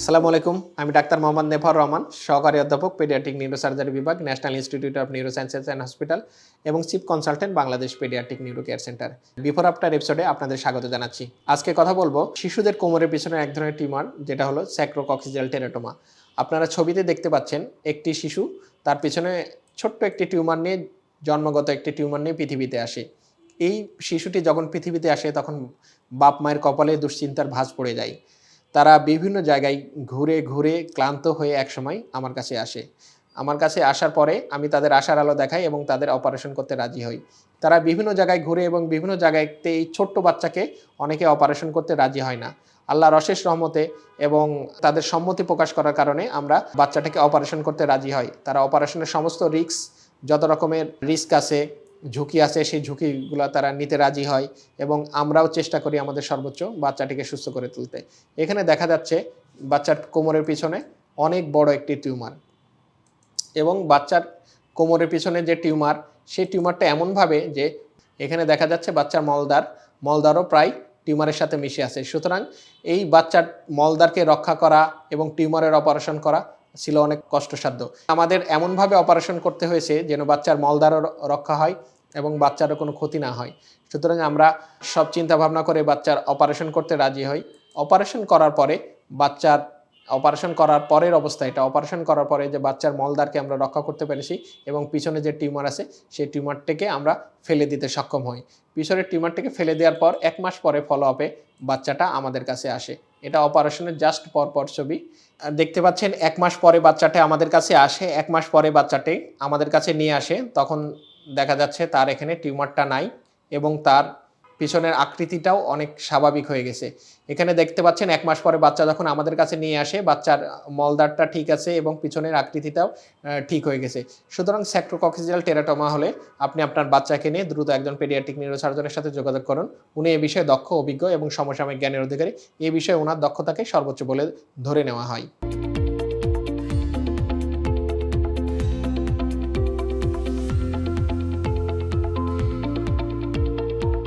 আসসালামু আলাইকুম, আমি ডাক্তার মোহাম্মদ নেফার রহমান, সহকারী অধ্যাপক, পেডিয়াট্রিক নিউরোসার্জারি বিভাগ, National Institute of Neurosciences and Hospital এবং chief consultant, Bangladesh Paediatric Neuro Care Centre. Before after এপিসোডে আপনাদের স্বাগত জানাচ্ছি। আজকে কথা বলব শিশুদের কোমরের পিছনে এক ধরনের টিউমার, যেটা হলো স্যাক্রোকক্সিজাল টেরাটোমা আপনারা ছবিতে দেখতে পাচ্ছেন একটি শিশু, তার পিছনে ছোট্ট একটি টিউমার নিয়ে, জন্মগত একটি টিউমার নিয়ে পৃথিবীতে আসে। এই শিশুটি যখন পৃথিবীতে আসে, তখন বাপ মায়ের কপালে দুশ্চিন্তার ভাঁজ পড়ে যায়। তারা বিভিন্ন জায়গায় ঘুরে ঘুরে ক্লান্ত হয়ে একসময় আমার কাছে আসে। আমার কাছে আসার পরে আমি তাদের আশার আলো দেখাই এবং তাদের অপারেশন করতে রাজি হই। তারা বিভিন্ন জায়গায় ঘুরে এবং বিভিন্ন জায়গায়তে এই ছোট্ট বাচ্চাকে অনেকে অপারেশন করতে রাজি হয় না। আল্লাহর অশেষ রহমতে এবং তাদের সম্মতি প্রকাশ করার কারণে আমরা বাচ্চাটাকে অপারেশন করতে রাজি হয় তারা অপারেশনের সমস্ত রিস্ক যত রকমের রিস্ক আছে ঝুঁকি আছে, সেই ঝুঁকিগুলো তারা নিতে রাজি হয় এবং আমরাও চেষ্টা করি আমাদের সর্বোচ্চ বাচ্চাটিকে সুস্থ করে তুলতে। এখানে দেখা যাচ্ছে বাচ্চার কোমরের পিছনে অনেক বড় একটি টিউমার এবং বাচ্চার কোমরের পিছনে যে টিউমার, সেই টিউমারটা এমনভাবে যে এখানে দেখা যাচ্ছে বাচ্চার মলদার মলদারও প্রায় টিউমারের সাথে মিশে আছে। সুতরাং এই বাচ্চার মলদারকে রক্ষা করা এবং টিউমারের অপারেশন করা ছিল অনেক কষ্টসাধ্য। আমাদের এমনভাবে অপারেশন করতে হয়েছে যেন বাচ্চার মলদারও রক্ষা হয় এবং বাচ্চারও কোনো ক্ষতি না হয়। সুতরাং আমরা সব চিন্তা ভাবনা করে বাচ্চার অপারেশন করতে রাজি হই। অপারেশন করার পরে বাচ্চার অপারেশন করার পরের অবস্থা এটা। অপারেশন করার পরে যে বাচ্চার মলদারকে আমরা রক্ষা করতে পেরেছি এবং পিছনে যে টিউমার আছে, সেই টিউমারটিকে আমরা ফেলে দিতে সক্ষম হই। পিছনের টিউমারটিকে ফেলে দেওয়ার পর এক মাস পরে ফলো আপে বাচ্চাটা আমাদের কাছে আসে। এটা অপারেশনের জাস্ট পরপর পর ছবি দেখতে পাচ্ছেন, এক মাস পরে বাচ্চাটা আমাদের কাছে আসে, এক মাস পরে বাচ্চাটি আমাদের কাছে নিয়ে আসে। তখন দেখা যাচ্ছে তার এখানে টিউমারটা নাই এবং তার পিছনের আকৃতিটাও অনেক স্বাভাবিক হয়ে গেছে। এখানে দেখতে পাচ্ছেন এক মাস পরে বাচ্চা যখন আমাদের কাছে নিয়ে আসে, বাচ্চার মলদারটা ঠিক আছে এবং পিছনের আকৃতিটাও ঠিক হয়ে গেছে। সুতরাং স্যাক্রোকক্সিজাল টেরাটোমা হলে আপনি আপনার বাচ্চাকে নিয়ে দ্রুত একজন পেডিয়াট্রিক নিউরোসার্জনের সাথে যোগাযোগ করুন। উনি এ বিষয়ে দক্ষ, অভিজ্ঞ এবং সমসাময়িক জ্ঞানের অধিকারী। এ বিষয়ে ওনার দক্ষতাকে সর্বোচ্চ বলে ধরে নেওয়া হয়।